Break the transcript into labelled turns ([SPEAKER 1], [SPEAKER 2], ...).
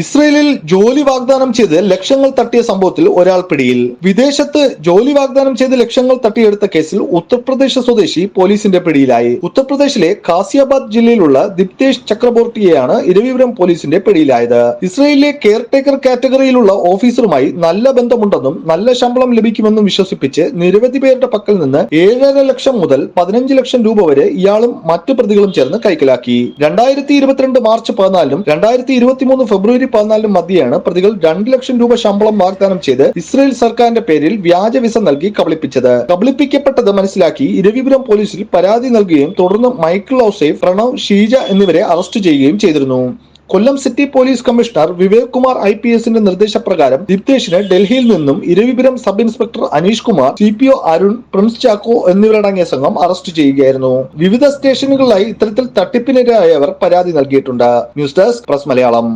[SPEAKER 1] ഇസ്രയേലിൽ ജോലി വാഗ്ദാനം ചെയ്ത് ലക്ഷങ്ങൾ തട്ടിയ സംഭവത്തിൽ ഒരാൾ പിടിയിൽ. വിദേശത്ത് ജോലി വാഗ്ദാനം ചെയ്ത് ലക്ഷങ്ങൾ തട്ടിയെടുത്ത കേസിൽ ഉത്തർപ്രദേശ് സ്വദേശി പോലീസിന്റെ പിടിയിലായി. ഉത്തർപ്രദേശിലെ കാസിയാബാദ് ജില്ലയിലുള്ള ദിപ്തേഷ് ചക്രബോർട്ടിയെയാണ് ഇരവിപുരം പോലീസിന്റെ പിടിയിലായത്. ഇസ്രയേലിലെ കെയർ ടേക്കർ കാറ്റഗറിയിലുള്ള ഓഫീസറുമായി നല്ല ബന്ധമുണ്ടെന്നും നല്ല ശമ്പളം ലഭിക്കുമെന്നും വിശ്വസിപ്പിച്ച് നിരവധി പേരുടെ പക്കൽ നിന്ന് ഏഴര ലക്ഷം മുതൽ പതിനഞ്ച് ലക്ഷം രൂപ വരെ ഇയാളും മറ്റു പ്രതികളും ചേർന്ന് കൈക്കലാക്കി. രണ്ടായിരത്തി ഇരുപത്തിരണ്ട് മാർച്ച് പതിനാലിനും രണ്ടായിരത്തി ഇരുപത്തിമൂന്ന് ഫെബ്രുവരി പതിനാലിനും മധ്യയാണ് പ്രതികൾ രണ്ട് ലക്ഷം രൂപ ശമ്പളം വാഗ്ദാനം ചെയ്ത് ഇസ്രയേൽ സർക്കാരിന്റെ പേരിൽ വ്യാജ വിസ നൽകി കബളിപ്പിച്ചത്. കബളിപ്പിക്കപ്പെട്ടത് മനസ്സിലാക്കി ഇരവിപുരം പോലീസിൽ പരാതി നൽകുകയും തുടർന്ന് മൈക്കിൾ ഔസേഫ് പ്രണവ് ഷീജ എന്നിവരെ അറസ്റ്റ് ചെയ്യുകയും ചെയ്തിരുന്നു. Kollam city police commissioner Vivek Kumar I P എസിന്റെ നിർദ്ദേശപ്രകാരം ദിപ്തേഷിന് ഡൽഹിയിൽ നിന്നും Eravipuram sub inspector Aneesh Kumar C P O Arun Prince Chacko എന്നിവരടങ്ങിയ സംഘം അറസ്റ്റ് ചെയ്യുകയായിരുന്നു. വിവിധ സ്റ്റേഷനുകളിലായി ഇത്തരത്തിൽ തട്ടിപ്പിനിരയായവർ പരാതി നൽകിയിട്ടുണ്ട്.
[SPEAKER 2] News desk press Malayalam.